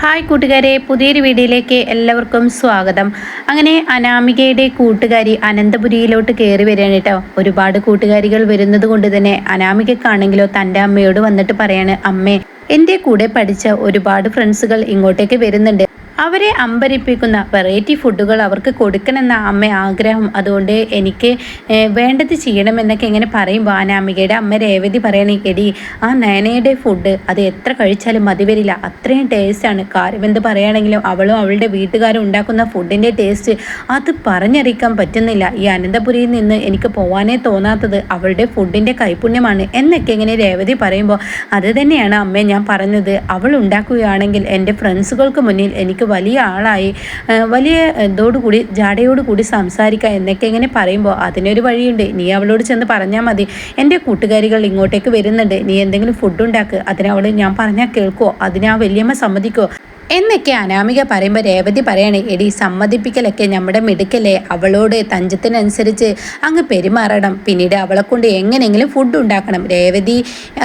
Hi കൂട്ടുകാരെ പുതിയൊരു വീഡിയോയിലേക്ക് എല്ലാവർക്കും സ്വാഗതം. അങ്ങനെ അനാമികയുടെ കൂട്ടുകാരി അനന്തപുരിയിലോട്ട് കയറി വരികയാണ് കേട്ടോ. ഒരുപാട് കൂട്ടുകാരികൾ വരുന്നത് കൊണ്ട് തന്നെ അനാമികക്കാണെങ്കിലോ തന്റെ അമ്മയോട് വന്നിട്ട് പറയാണ് അമ്മേ എന്റെ കൂടെ പഠിച്ച ഒരുപാട് ഫ്രണ്ട്സുകൾ ഇങ്ങോട്ടേക്ക് വരുന്നുണ്ട്. അവരെ അമ്പരിപ്പിക്കുന്ന വെറൈറ്റി ഫുഡുകൾ അവർക്ക് കൊടുക്കണമെന്ന അമ്മ ആഗ്രഹം. അതുകൊണ്ട് എനിക്ക് വേണ്ടത് ചെയ്യണമെന്നൊക്കെ ഇങ്ങനെ പറയുമ്പോൾ അനാമികയുടെ അമ്മ രേവതി പറയണേ എടി ആ നയനയുടെ ഫുഡ് അത് എത്ര കഴിച്ചാലും മതി വരില്ല. അത്രയും ടേസ്റ്റാണ് കാര്യം എന്ത് പറയുകയാണെങ്കിലും അവളും അവളുടെ വീട്ടുകാരും ഉണ്ടാക്കുന്ന ഫുഡിന്റെ ടേസ്റ്റ് അത് പറഞ്ഞറിയിക്കാൻ പറ്റുന്നില്ല. ഈ അനന്തപുരിയിൽ നിന്ന് എനിക്ക് പോവാനേ തോന്നാത്തത് അവളുടെ ഫുഡിന്റെ കൈപുണ്യമാണ് എന്നൊക്കെ ഇങ്ങനെ രേവതി പറയുമ്പോൾ അത് തന്നെയാണ് അമ്മയെ ഞാൻ പറഞ്ഞത്. അവൾ ഉണ്ടാക്കുകയാണെങ്കിൽ എന്റെ ഫ്രണ്ട്സുകൾക്ക് മുന്നിൽ എനിക്ക് വലിയ ആളായി. വലിയ എന്തോടു കൂടി ജാടയോട് കൂടി സംസാരിക്കുക എന്നൊക്കെ ഇങ്ങനെ പറയുമ്പോൾ അതിനൊരു വഴിയുണ്ട്. നീ അവളോട് ചെന്ന് പറഞ്ഞാൽ മതി. എന്റെ കൂട്ടുകാരികൾ ഇങ്ങോട്ടേക്ക് വരുന്നുണ്ട്. നീ എന്തെങ്കിലും ഫുഡ് ഉണ്ടാക്കുക അതിനവൾ ഞാൻ പറഞ്ഞാൽ കേൾക്കുമോ അതിന് വലിയമ്മ സമ്മതിക്കുമോ എന്നൊക്കെ അനാമിക പറയുമ്പോൾ രേവതി പറയണേ എടി സമ്മതിപ്പിക്കലൊക്കെ നമ്മുടെ മിടുക്കല്ലേ. അവളോട് തഞ്ചത്തിനനുസരിച്ച് അങ്ങ് പെരുമാറണം. പിന്നീട് അവളെ കൊണ്ട് എങ്ങനെയെങ്കിലും ഫുഡ് ഉണ്ടാക്കണം. രേവതി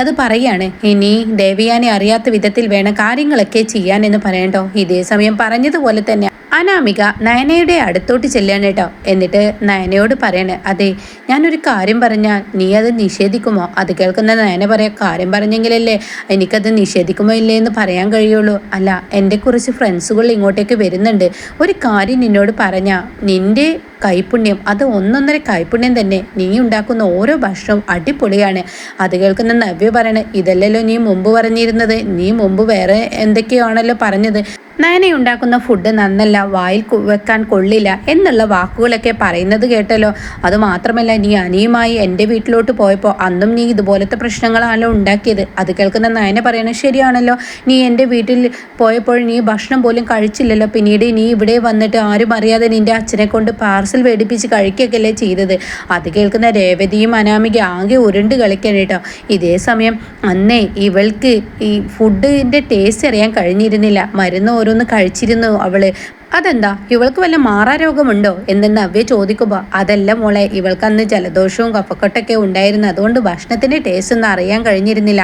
അത് പറയാണ് ഇനി ദേവിയാനെ അറിയാത്ത വിധത്തിൽ വേണം കാര്യങ്ങളൊക്കെ ചെയ്യാൻ എന്ന് പറയണ്ടോ? ഇതേ സമയം പറഞ്ഞതുപോലെ തന്നെ അനാമിക നയനയുടെ അടുത്തോട്ട് ചെല്ലാണ് കേട്ടോ എന്നിട്ട് നയനയോട് പറയണേ അതെ ഞാനൊരു കാര്യം പറഞ്ഞാൽ നീ അത് നിഷേധിക്കുമോ? അത് കേൾക്കുന്ന നയന പറയാം കാര്യം പറഞ്ഞെങ്കിലല്ലേ എനിക്കത് നിഷേധിക്കുമോ ഇല്ലേ എന്ന് പറയാൻ കഴിയുള്ളൂ. അല്ല എന്റെ കുറച്ച് ഫ്രണ്ട്സുകൾ ഇങ്ങോട്ടേക്ക് വരുന്നുണ്ട്. ഒരു കാര്യം നിന്നോട് പറഞ്ഞാൽ നിന്റെ കൈപ്പുണ്യം അത് ഒന്നൊന്നര കൈപ്പുണ്യം തന്നെ നീ ഉണ്ടാക്കുന്ന ഓരോ ഭക്ഷണവും അടിപൊളിയാണ്. അത് കേൾക്കുന്ന നവ്യ പറയണേ ഇതല്ലല്ലോ നീ മുമ്പ് പറഞ്ഞിരുന്നത്. നീ മുമ്പ് വേറെ എന്തൊക്കെയാണല്ലോ പറഞ്ഞത്? നയന ഉണ്ടാക്കുന്ന ഫുഡ് നന്നല്ല വായിൽ വെക്കാൻ കൊള്ളില്ല എന്നുള്ള വാക്കുകളൊക്കെ പറയുന്നത് കേട്ടല്ലോ. അതുമാത്രമല്ല നീ അനിയുമായി എന്റെ വീട്ടിലോട്ട് പോയപ്പോൾ അന്നും നീ ഇതുപോലത്തെ പ്രശ്നങ്ങളാണല്ലോ ഉണ്ടാക്കിയത്. അത് കേൾക്കുന്ന നയന പറയണത് ശരിയാണല്ലോ. നീ എന്റെ വീട്ടിൽ പോയപ്പോൾ നീ ഭക്ഷണം പോലും കഴിച്ചില്ലല്ലോ. പിന്നീട് നീ ഇവിടെ വന്നിട്ട് ആരും അറിയാതെ നിന്റെ അച്ഛനെ കൊണ്ട് പാർസൽ വേടിപ്പിച്ച് കഴിക്കുകയല്ലേ ചെയ്തത്. അത് കേൾക്കുന്ന രേവതിയും അനാമിക ആകെ ഉരുണ്ട് കളിക്കാൻ കേട്ടോ. ഇതേ സമയം അന്നേ ഇവൾക്ക് ഈ ഫുഡിന്റെ ടേസ്റ്റ് അറിയാൻ കഴിഞ്ഞിരുന്നില്ല. മരുന്ന് ഓരോന്ന് കഴിച്ചിരുന്നു അവൾ. അതെന്താ? ഇവൾക്ക് വല്ല മാറാ രോഗമുണ്ടോ? എന്ന് നവ്യ ചോദിക്കുമ്പോൾ അതല്ല മോളെ ഇവൾക്ക് അന്ന് ജലദോഷവും കഫക്കെട്ടൊക്കെ ഉണ്ടായിരുന്നു. അതുകൊണ്ട് ഭക്ഷണത്തിന്റെ ടേസ്റ്റ് ഒന്നും അറിയാൻ കഴിഞ്ഞിരുന്നില്ല.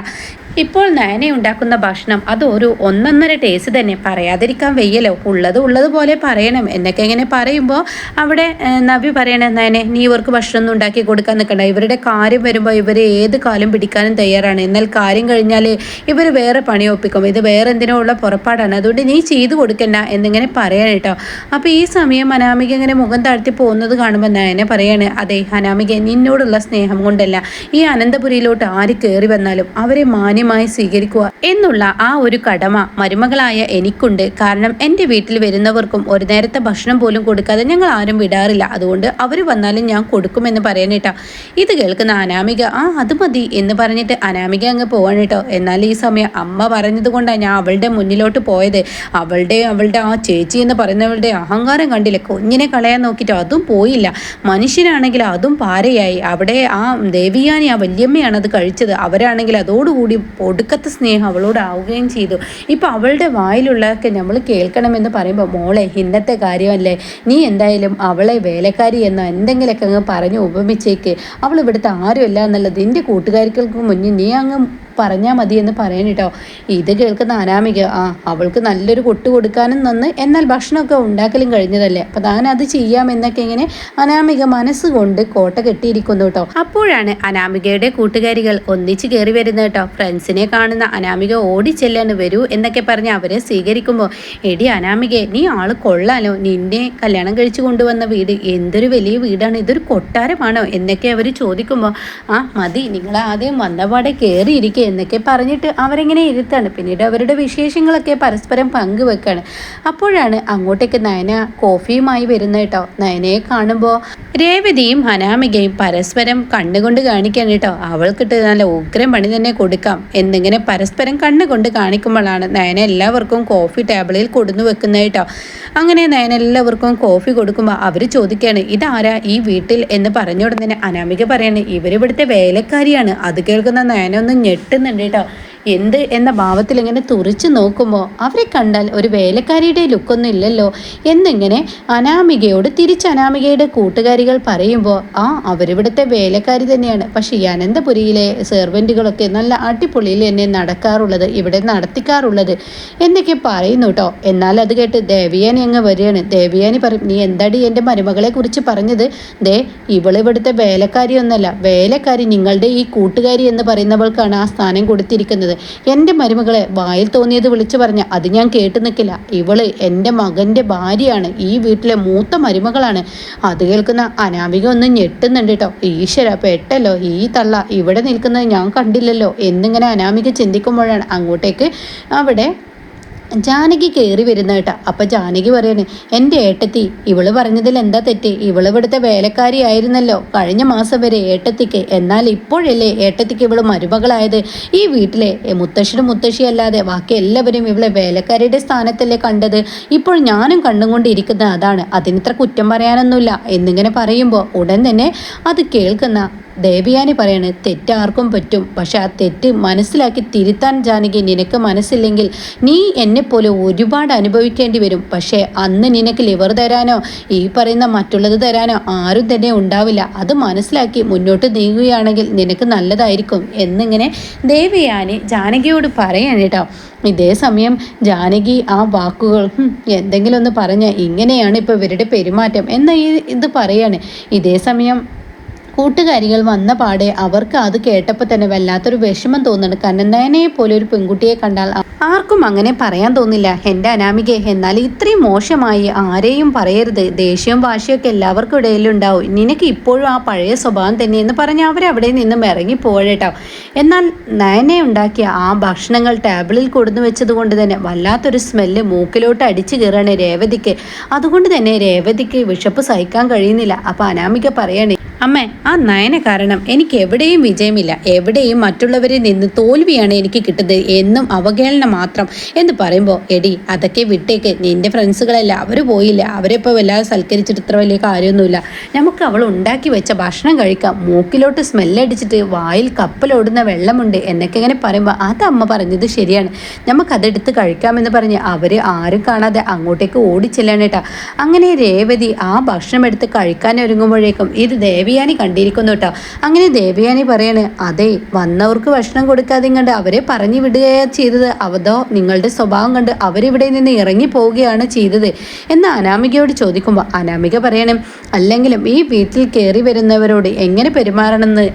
ഇപ്പോൾ നയന ഉണ്ടാക്കുന്ന ഭക്ഷണം അത് ഒരു ഒന്നൊന്നര ടേസ്റ്റ് തന്നെ. പറയാതിരിക്കാൻ വയ്യല്ലോ. ഉള്ളത് ഉള്ളതുപോലെ പറയണം. എന്നൊക്കെ ഇങ്ങനെ പറയുമ്പോൾ അവിടെ നവി പറയണേ നയനെ നീ ഇവർക്ക് ഭക്ഷണം ഒന്നും ഉണ്ടാക്കി കൊടുക്കാൻ നിൽക്കണ്ട. ഇവരുടെ കാര്യം വരുമ്പോൾ ഇവർ ഏത് കാലം പിടിക്കാനും തയ്യാറാണ്. എന്നാൽ കാര്യം കഴിഞ്ഞാൽ ഇവർ വേറെ പണി ഒപ്പിക്കും. ഇത് വേറെ എന്തിനോ ഉള്ള പുറപ്പാടാണ്. അതുകൊണ്ട് നീ ചെയ്തു കൊടുക്കണ്ട. എന്നിങ്ങനെ പറയാൻ കേട്ടോ. അപ്പോൾ ഈ സമയം അനാമിക ഇങ്ങനെ മുഖം താഴ്ത്തി പോകുന്നത് കാണുമ്പോൾ നയനെ പറയാണ് അതെ അനാമിക നിന്നോടുള്ള സ്നേഹം കൊണ്ടല്ല. ഈ അനന്തപുരിയിലോട്ട് ആര് കയറി വന്നാലും അവരെ മാന്യമായി സ്വീകരിക്കുക എന്നുള്ള ആ ഒരു കടമ മരുമകളായ എനിക്കുണ്ട്. കാരണം എന്റെ വീട്ടിൽ വരുന്നവർക്കും ഒരു നേരത്തെ ഭക്ഷണം പോലും കൊടുക്കാതെ ഞങ്ങൾ ആരും വിടാറില്ല. അതുകൊണ്ട് അവർ വന്നാലും ഞാൻ കൊടുക്കുമെന്ന് പറയാനേട്ടാ ഇത് കേൾക്കുന്ന അനാമിക ആ അത് മതി എന്ന് പറഞ്ഞിട്ട് അനാമിക അങ്ങ് പോവാൻ കേട്ടോ. എന്നാൽ ഈ സമയം അമ്മ പറഞ്ഞത് കൊണ്ടാണ് ഞാൻ അവളുടെ മുന്നിലോട്ട് പോയത്. അവളുടെ അവളുടെ ആ ചേച്ചി എന്ന് പറയുന്നവളുടെ അഹങ്കാരം കണ്ടില്ല? കുഞ്ഞിനെ കളയാൻ നോക്കിയിട്ട് അതും പോയില്ല. മനുഷ്യനാണെങ്കിൽ അതും പാരയായി. അവിടെ ആ ദേവിയാനി ആ വല്യമ്മയാണ് അത് കഴിച്ചത്. അവരാണെങ്കിൽ അതോടുകൂടി ഒടുക്കത്തെ സ്നേഹം അവളോട് ആവുകയും ചെയ്തു. ഇപ്പം അവളുടെ വായിലുള്ളതൊക്കെ നമ്മൾ കേൾക്കണമെന്ന് പറയുമ്പോൾ മോളെ ഇന്നത്തെ കാര്യമല്ലേ? നീ എന്തായാലും അവളെ വേലക്കാരി എന്നോ എന്തെങ്കിലുമൊക്കെ അങ്ങ് പറഞ്ഞു ഉപമിച്ചേക്ക്. അവൾ ഇവിടുത്തെ ആരുമല്ല എന്നുള്ളത് എന്റെ കൂട്ടുകാരികൾക്ക് മുന്നിൽ നീ അങ്ങ് പറഞ്ഞാൽ മതി എന്ന് പറയാൻ കേട്ടോ ഇത് കേൾക്കുന്ന അനാമിക ആ അവൾക്ക് നല്ലൊരു കൊട്ട് കൊടുക്കാനും നന്ന് എന്നാൽ ഭക്ഷണമൊക്കെ ഉണ്ടാക്കലും കഴിഞ്ഞതല്ലേ? അപ്പം താൻ അത് ചെയ്യാമെന്നൊക്കെ ഇങ്ങനെ അനാമിക മനസ്സുകൊണ്ട് കോട്ട കെട്ടിയിരിക്കുന്നു കേട്ടോ അപ്പോഴാണ് അനാമികയുടെ കൂട്ടുകാരികൾ ഒന്നിച്ച് കയറി വരുന്നത് കേട്ടോ ഫ്രണ്ട്സിനെ കാണുന്ന അനാമിക ഓടിച്ചെല്ലാണ് വരൂ എന്നൊക്കെ പറഞ്ഞ് അവരെ സ്വീകരിക്കുമ്പോൾ എടി അനാമികെ നീ ആൾ കൊള്ളാലോ. നിന്നെ കല്യാണം കഴിച്ചു കൊണ്ടുവന്ന വീട് എന്തൊരു വലിയ വീടാണ്. ഇതൊരു കൊട്ടാരമാണോ എന്നൊക്കെ അവർ ചോദിക്കുമ്പോൾ ആ മതി നിങ്ങൾ ആദ്യം വന്നപാടെ കയറിയിരിക്കുക എന്നൊക്കെ പറഞ്ഞിട്ട് അവരെങ്ങനെ ഇരുത്താണ്. പിന്നീട് അവരുടെ വിശേഷങ്ങളൊക്കെ പരസ്പരം പങ്കുവെക്കാണ്. അപ്പോഴാണ് അങ്ങോട്ടേക്ക് നയന കോഫിയുമായി വരുന്ന കേട്ടോ. നയനയെ കാണുമ്പോൾ രേവതിയും അനാമികയും പരസ്പരം കണ്ണുകൊണ്ട് കാണിക്കാണ് കേട്ടോ. അവൾക്കിട്ട് നല്ല ഉഗ്രം പണി തന്നെ കൊടുക്കാം എന്നിങ്ങനെ പരസ്പരം കണ്ണുകൊണ്ട് കാണിക്കുമ്പോഴാണ് നയന എല്ലാവർക്കും കോഫി ടേബിളിൽ കൊടുന്നു വെക്കുന്നത് കേട്ടോ. അങ്ങനെ നയന എല്ലാവർക്കും കോഫി കൊടുക്കുമ്പോൾ അവർ ചോദിക്കുകയാണ് ഇതാരാ ഈ വീട്ടിൽ? എന്ന് പറഞ്ഞ ഉടനെ അനാമിക പറയാണ് ഇവരിവിടുത്തെ വേലക്കാരിയാണ്. അത് കേൾക്കുന്ന നയന ഒന്ന് ഞെട്ടുന്നുണ്ട് കേട്ടോ. എന്ത് എന്ന ഭാവത്തിൽ ഇങ്ങനെ തുറിച്ചു നോക്കുമ്പോൾ അവരെ കണ്ടാൽ ഒരു വേലക്കാരിയുടെ ലുക്കൊന്നും ഇല്ലല്ലോ എന്നിങ്ങനെ അനാമികയോട് തിരിച്ച് അനാമികയുടെ കൂട്ടുകാരികൾ പറയുമ്പോൾ ആ അവരിവിടുത്തെ വേലക്കാരി തന്നെയാണ്. പക്ഷേ ഈ അനന്തപുരിയിലെ സെർവന്റുകളൊക്കെ നല്ല അടിപൊളിയിൽ തന്നെ നടക്കാറുള്ളത് ഇവിടെ നടത്തിക്കാറുള്ളത് എന്നൊക്കെ പറയുന്നു കേട്ടോ എന്നാൽ അത് കേട്ട് ദേവിയാനി അങ്ങ് വരികയാണ്. ദേവിയാനി പറയും നീ എന്താടി എന്റെ മരുമകളെ കുറിച്ച് പറഞ്ഞത്? ദേ ഇവളിവിടുത്തെ വേലക്കാരിയൊന്നല്ല. വേലക്കാരി നിങ്ങളുടെ ഈ കൂട്ടുകാരി എന്ന് പറയുന്നവൾക്കാണ് ആ സ്ഥാനം കൊടുത്തിരിക്കുന്നത്. എന്റെ മരുമകളെ വായിൽ തോന്നിയത് വിളിച്ചു പറഞ്ഞ അത് ഞാൻ കേട്ടു നിൽക്കില്ല. ഇവൾ എന്റെ മകന്റെ ഭാര്യയാണ്. ഈ വീട്ടിലെ മൂത്ത മരുമകളാണ്. അത് കേൾക്കുന്ന അനാമിക ഒന്ന് ഞെട്ടുന്നുണ്ട് കേട്ടോ. ഈശ്വര പെട്ടല്ലോ. ഈ തള്ള ഇവിടെ നിൽക്കുന്നത് ഞാൻ കണ്ടില്ലല്ലോ. എന്നിങ്ങനെ അനാമിക ചിന്തിക്കുമ്പോഴാണ് അങ്ങോട്ടേക്ക് അവിടെ ജാനകി കയറി വരുന്ന കേട്ടാ. അപ്പൊ ജാനകി പറയണേ എന്റെ ഏട്ടത്തി ഇവൾ പറഞ്ഞതിൽ എന്താ തെറ്റ്? ഇവൾ ഇവിടുത്തെ വേലക്കാരി ആയിരുന്നല്ലോ. കഴിഞ്ഞ മാസം വരെ ഏട്ടത്തിക്ക് എന്നാൽ ഇപ്പോഴല്ലേ ഏട്ടത്തിക്ക് ഇവൾ മരുമകളായത്? ഈ വീട്ടിലെ മുത്തശ്ശനും മുത്തശ്ശിയല്ലാതെ ബാക്കി എല്ലാവരും ഇവളെ വേലക്കാരിയുടെ സ്ഥാനത്തല്ലേ കണ്ടത്? ഇപ്പോൾ ഞാനും കണ്ടുകൊണ്ടിരിക്കുന്ന അതാണ്. അതിനിത്ര കുറ്റം പറയാനൊന്നുമില്ല. എന്നിങ്ങനെ പറയുമ്പോൾ ഉടൻ തന്നെ അത് കേൾക്കുന്ന ദേവിയാനി പറയാണ് തെറ്റാർക്കും പറ്റും. പക്ഷെ ആ തെറ്റ് മനസ്സിലാക്കി തിരുത്താൻ ജാനകി നിനക്ക് മനസ്സില്ലെങ്കിൽ നീ എന്നെപ്പോലെ ഒരുപാട് അനുഭവിക്കേണ്ടി വരും. പക്ഷേ അന്ന് നിനക്ക് ലിവർ തരാനോ ഈ പറയുന്ന മറ്റുള്ളത് തരാനോ ആരും തന്നെ ഉണ്ടാവില്ല. അത് മനസ്സിലാക്കി മുന്നോട്ട് നീങ്ങുകയാണെങ്കിൽ നിനക്ക് നല്ലതായിരിക്കും. എന്നിങ്ങനെ ദേവിയാനി ജാനകിയോട് പറയാണ് കേട്ടോ. ഇതേ സമയം ജാനകി ആ വാക്കുകൾ എന്തെങ്കിലും ഒന്ന് പറഞ്ഞ ഇങ്ങനെയാണ് ഇപ്പോൾ ഇവരുടെ പെരുമാറ്റം. എന്ന ഈ ഇത് പറയാണ്. ഇതേ സമയം കൂട്ടുകാരികൾ വന്ന പാടെ അവർക്ക് അത് കേട്ടപ്പോൾ തന്നെ വല്ലാത്തൊരു വിഷമം തോന്നുന്നുണ്ട്. കാരണം നയനയെ പോലെ ഒരു പെൺകുട്ടിയെ കണ്ടാൽ ആർക്കും അങ്ങനെ പറയാൻ തോന്നില്ല. എന്റെ അനാമികെ എന്നാൽ ഇത്രയും മോശമായി ആരെയും പറയരുത്. ദേഷ്യവും ഭാഷയൊക്കെ എല്ലാവർക്കും ഇടയിലുണ്ടാവും നിനക്ക് ഇപ്പോഴും ആ പഴയ സ്വഭാവം തന്നെയെന്ന് പറഞ്ഞ് അവരവിടെ നിന്നും ഇറങ്ങി പോഴേട്ടോ എന്നാൽ നയനെ ഉണ്ടാക്കിയ ആ ഭക്ഷണങ്ങൾ ടേബിളിൽ കൊടുന്നു വെച്ചത് കൊണ്ട് തന്നെ വല്ലാത്തൊരു സ്മെല്ല് മൂക്കിലോട്ട് അടിച്ചു കയറാണ് രേവതിക്ക്. അതുകൊണ്ട് തന്നെ രേവതിക്ക് വിഷപ്പ് സഹിക്കാൻ കഴിയുന്നില്ല. അപ്പോൾ അനാമിക പറയണേ അമ്മേ ആ നയന കാരണം എനിക്ക് എവിടെയും വിജയമില്ല. എവിടെയും മറ്റുള്ളവരിൽ നിന്ന് തോൽവിയാണ് എനിക്ക് കിട്ടുന്നത്. എന്നും അവഹേളനം മാത്രം. എന്ന് പറയുമ്പോൾ എടി അതൊക്കെ വിട്ടേക്ക്. നിന്റെ ഫ്രണ്ട്സുകളല്ല. അവർ പോയില്ല. അവരെപ്പോൾ വല്ലാതെ സൽക്കരിച്ചിട്ട് ഇത്ര വലിയ കാര്യമൊന്നുമില്ല. നമുക്ക് അവൾ ഉണ്ടാക്കി വെച്ച ഭക്ഷണം കഴിക്കാം. മൂക്കിലോട്ട് സ്മെല്ലടിച്ചിട്ട് വായിൽ കപ്പലോടുന്ന വെള്ളമുണ്ട് എന്നൊക്കെ ഇങ്ങനെ പറയുമ്പോൾ അത് അമ്മ പറഞ്ഞത് ശരിയാണ്. നമുക്കതെടുത്ത് കഴിക്കാമെന്ന് പറഞ്ഞ് അവർ ആരും കാണാതെ അങ്ങോട്ടേക്ക് ഓടിച്ചെല്ലാണ് കേട്ടോ. അങ്ങനെ രേവതി ആ ഭക്ഷണം എടുത്ത് കഴിക്കാൻ ഒരുങ്ങുമ്പോഴേക്കും ഇത് ദേവിയാനി കണ്ടിരിക്കുന്നു കേട്ടോ. അങ്ങനെ ദേവിയാനി പറയാണ് അതെ വന്നവർക്ക് ഭക്ഷണം കൊടുക്കാതെ കണ്ട് അവരെ പറഞ്ഞു വിടുകയാ ചെയ്തത്. അവതോ നിങ്ങളുടെ സ്വഭാവം കണ്ട് അവരിവിടെ നിന്ന് ഇറങ്ങി പോവുകയാണ് ചെയ്തത്. എന്ന് അനാമികയോട് ചോദിക്കുമ്പോൾ അനാമിക പറയണം അല്ലെങ്കിലും ഈ വീട്ടിൽ കയറി വരുന്നവരോട് എങ്ങനെ പെരുമാറണമെന്ന്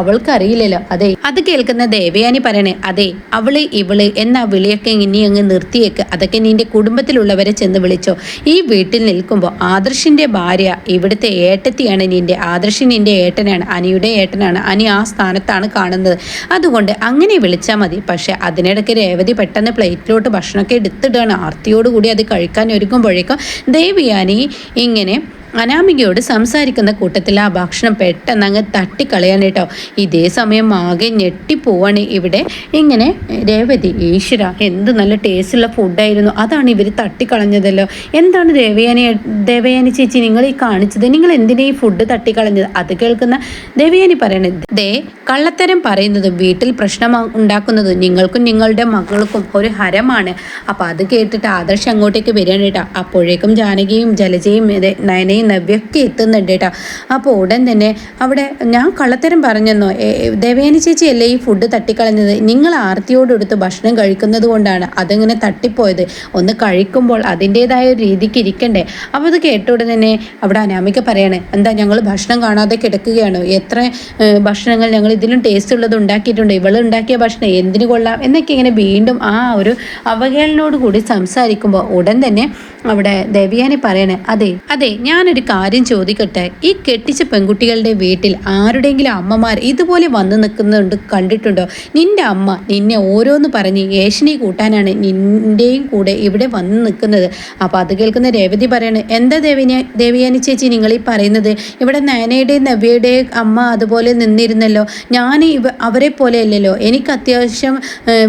അവൾക്ക് അറിയില്ലല്ലോ. അതെ അത് കേൾക്കുന്ന ദേവയാനി പറയണേ അതെ അവൾ ഇവൾ എന്ന വിളിയൊക്കെ ഇനി അങ്ങ് നിർത്തിയേക്ക്. അതൊക്കെ നിന്റെ കുടുംബത്തിലുള്ളവരെ ചെന്ന് വിളിച്ചോ. ഈ വീട്ടിൽ നിൽക്കുമ്പോൾ ആദർശിന്റെ ഭാര്യ ഇവിടുത്തെ ഏട്ടത്തിയാണ് നിന്റെ ആദർശി നിന്റെ ഏട്ടനാണ് അനിയുടെ ഏട്ടനാണ്. അനി ആ സ്ഥാനത്താണ് കാണുന്നത്. അതുകൊണ്ട് അങ്ങനെ വിളിച്ചാൽ മതി. പക്ഷെ അതിനിടയ്ക്ക് രേവതി പെട്ടെന്ന് പ്ലേറ്റിലോട്ട് ഭക്ഷണമൊക്കെ എടുത്തിടുകയാണ്. ആർത്തിയോടുകൂടി അത് കഴിക്കാൻ ഒരുക്കുമ്പോഴേക്കും ദേവിയാനി ഇങ്ങനെ അനാമികയോട് സംസാരിക്കുന്ന കൂട്ടത്തിൽ ആ ഭക്ഷണം പെട്ടെന്ന് അങ്ങ് തട്ടിക്കളയാണ് കേട്ടോ. ഇതേ സമയം ആകെ ഞെട്ടിപ്പോവാണ് ഇവിടെ. ഇങ്ങനെ രേവതി ഈശ്വര എന്ത് നല്ല ടേസ്റ്റുള്ള ഫുഡായിരുന്നു അതാണ് ഇവർ തട്ടിക്കളഞ്ഞതല്ലോ. എന്താണ് ദേവയാനി ദേവയാനി ചേച്ചി നിങ്ങൾ ഈ കാണിച്ചത്? നിങ്ങൾ എന്തിനാ ഈ ഫുഡ് തട്ടിക്കളഞ്ഞത്? അത് കേൾക്കുന്ന ദേവയാനി പറയണത്. ദേ കള്ളത്തരം പറയുന്നതും വീട്ടിൽ പ്രശ്നം ഉണ്ടാക്കുന്നതും നിങ്ങൾക്കും നിങ്ങളുടെ മകൾക്കും ഒരു ഹരമാണ്. അപ്പം അത് കേട്ടിട്ട് ആദർശ് അങ്ങോട്ടേക്ക് വരികയാണ് കേട്ടോ. അപ്പോഴേക്കും ജാനകിയും ജലജയും നയനയും അമ്മയും വ്യക്തി എത്തുന്നുണ്ട് കേട്ടോ. അപ്പോൾ ഉടൻ തന്നെ അവിടെ ഞാൻ കള്ളത്തരം പറഞ്ഞെന്നോ ദേവേനി ചേച്ചിയല്ലേ ഈ ഫുഡ് തട്ടിക്കളഞ്ഞത്? നിങ്ങൾ ആർത്തിയോടെടുത്ത് ഭക്ഷണം കഴിക്കുന്നത് കൊണ്ടാണ് അതിങ്ങനെ തട്ടിപ്പോയത്. ഒന്ന് കഴിക്കുമ്പോൾ അതിന്റേതായ ഒരു രീതിക്ക് ഇരിക്കണ്ടേ. അപ്പോൾ അത് കേട്ട ഉടൻ തന്നെ അവിടെ അനാമിക പറയണേ എന്താ ഞങ്ങൾ ഭക്ഷണം കാണാതെ കിടക്കുകയാണോ? എത്ര ഭക്ഷണങ്ങൾ ഞങ്ങൾ ഇതിലും ടേസ്റ്റ് ഉള്ളത് ഉണ്ടാക്കിയിട്ടുണ്ട്. ഇവൾ ഉണ്ടാക്കിയ ഭക്ഷണം എന്തിനു കൊള്ളാം? എന്നൊക്കെ ഇങ്ങനെ വീണ്ടും ആ ഒരു അവഹേളനോട് കൂടി സംസാരിക്കുമ്പോൾ ഉടൻ തന്നെ അവിടെ ദേവിയാനി പറയണേ അതെ അതെ ഞാൻ ഞാനൊരു കാര്യം ചോദിക്കട്ടെ? ഈ കെട്ടിച്ച പെൺകുട്ടികളുടെ വീട്ടിൽ ആരുടെയെങ്കിലും അമ്മമാർ ഇതുപോലെ വന്നു നിൽക്കുന്നുണ്ട് കണ്ടിട്ടുണ്ടോ? നിന്റെ അമ്മ നിന്നെ ഓരോന്ന് പറഞ്ഞ് ഏഷണി കൂട്ടാനാണ് നിന്റെയും കൂടെ ഇവിടെ വന്ന് നിൽക്കുന്നത്. അപ്പോൾ അത് കേൾക്കുന്ന രേവതി പറയണേ എന്താ ദേവിനെ ദേവിയാനി ചേച്ചി നിങ്ങൾ ഈ പറയുന്നത്? ഇവിടെ നയനയുടെയും നവ്യയുടെയും അമ്മ അതുപോലെ നിന്നിരുന്നല്ലോ. ഞാൻ ഇവ അവരെ പോലെയല്ലല്ലോ. എനിക്ക് അത്യാവശ്യം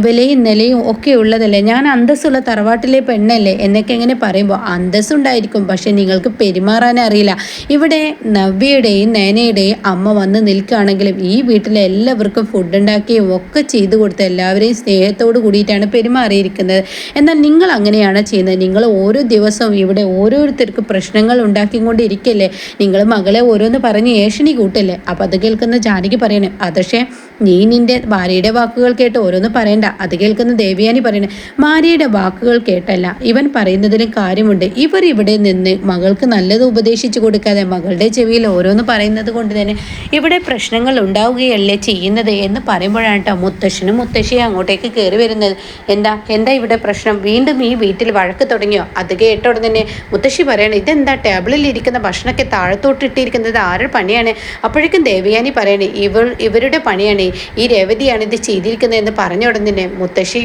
വിലയും നിലയും ഒക്കെ ഉള്ളതല്ലേ. ഞാൻ അന്തസ്സുള്ള തറവാട്ടിലെ പെണ്ണല്ലേ? എന്നൊക്കെ എങ്ങനെ പറയുമ്പോൾ അന്തസ്സുണ്ടായിരിക്കും. പക്ഷെ നിങ്ങൾക്ക് പെരുമാറാൻ പെരുമാറാനേ അറിയില്ല. ഇവിടെ നവ്യയുടെയും നയനയുടെയും അമ്മ വന്ന് നിൽക്കുകയാണെങ്കിലും ഈ വീട്ടിലെ എല്ലാവർക്കും ഫുഡ് ഉണ്ടാക്കുകയും ഒക്കെ ചെയ്തു കൊടുത്ത് എല്ലാവരെയും സ്നേഹത്തോട് കൂടിയിട്ടാണ് പെരുമാറിയിരിക്കുന്നത്. എന്നാൽ നിങ്ങൾ അങ്ങനെയാണ് ചെയ്യുന്നത്. നിങ്ങൾ ഓരോ ദിവസവും ഇവിടെ ഓരോരുത്തർക്കും പ്രശ്നങ്ങൾ ഉണ്ടാക്കിക്കൊണ്ടിരിക്കല്ലേ? നിങ്ങൾ മകളെ ഓരോന്ന് പറഞ്ഞ് ഏഷണി കൂട്ടല്ലേ? അപ്പം അത് കേൾക്കുന്ന ജാനകി പറയണേ അതക്ഷേ നീ നിന്റെ ഭാര്യയുടെ വാക്കുകൾ കേട്ട് ഓരോന്ന് പറയണ്ട. അത് കേൾക്കുന്ന ദേവിയാനി പറയണേ ഭാര്യയുടെ വാക്കുകൾ കേട്ടല്ല. ഇവൻ പറയുന്നതിലും കാര്യമുണ്ട്. ഇവർ ഇവിടെ നിന്ന് മകൾക്ക് നല്ലത് ഉപദേശിച്ചു കൊടുക്കാതെ മകളുടെ ചെവിയിൽ ഓരോന്ന് പറയുന്നത് കൊണ്ട് തന്നെ ഇവിടെ പ്രശ്നങ്ങൾ ഉണ്ടാവുകയല്ലേ ചെയ്യുന്നത് എന്ന് പറയുമ്പോഴാണ് കേട്ടോ മുത്തശ്ശനും മുത്തശ്ശിയും അങ്ങോട്ടേക്ക് കയറി വരുന്നത്. എന്താ? എന്താ ഇവിടെ പ്രശ്നം? വീണ്ടും ഈ വീട്ടിൽ വഴക്ക് തുടങ്ങിയോ? അത് കേട്ടോടെ തന്നെ മുത്തശ്ശി പറയണം ഇതെന്താ? ടേബിളിൽ ഇരിക്കുന്ന ഭക്ഷണമൊക്കെ താഴത്തോട്ട് ഇട്ടിരിക്കുന്നത് ആരുടെ പണിയാണ്? അപ്പോഴേക്കും ദേവയാനി പറയണേ ഇവൾ ഇവരുടെ പണിയാണ്. ഈ രേവതിയാണ് ഇത് ചെയ്തിരിക്കുന്നതെന്ന് പറഞ്ഞ ഉടൻ തന്നെ മുത്തശ്ശി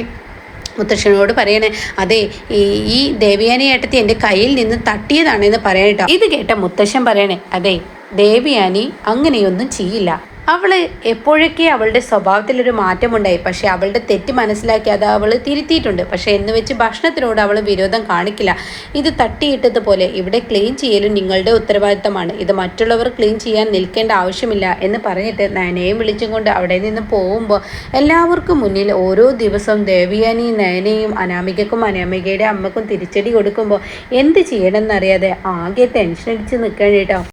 മുത്തശ്ശനോട് പറയണേ അതെ ഈ ദേവിയാനി ഏട്ടത്തി എന്റെ കയ്യിൽ നിന്ന് തട്ടിയതാണെന്ന് പറയട്ടോ ഇത് കേട്ട മുത്തശ്ശൻ പറയണേ അതെ ദേവിയാനി അങ്ങനെയൊന്നും ചെയ്യില്ല. അവൾ എപ്പോഴൊക്കെ അവളുടെ സ്വഭാവത്തിലൊരു മാറ്റമുണ്ടായി. പക്ഷേ അവളുടെ തെറ്റ് മനസ്സിലാക്കി അത് അവൾ തിരുത്തിയിട്ടുണ്ട്. പക്ഷേ എന്ന് വെച്ച് ഭക്ഷണത്തിനോട് അവൾ വിരോധം കാണിക്കില്ല. ഇത് തട്ടിയിട്ടതുപോലെ ഇവിടെ ക്ലീൻ ചെയ്യലും നിങ്ങളുടെ ഉത്തരവാദിത്തമാണ്. ഇത് മറ്റുള്ളവർ ക്ലീൻ ചെയ്യാൻ നിൽക്കേണ്ട ആവശ്യമില്ല എന്ന് പറഞ്ഞിട്ട് നയനയും വിളിച്ചും കൊണ്ട് അവിടെ നിന്ന് പോകുമ്പോൾ എല്ലാവർക്കും മുന്നിൽ ഓരോ ദിവസവും ദേവിയാനിയും നയനയും അനാമികക്കും അനാമികയുടെ അമ്മക്കും തിരിച്ചടി കൊടുക്കുമ്പോൾ എന്ത് ചെയ്യണമെന്നറിയാതെ ആകെ ടെൻഷൻ അടിച്ച് നിൽക്കണം കേട്ടോ.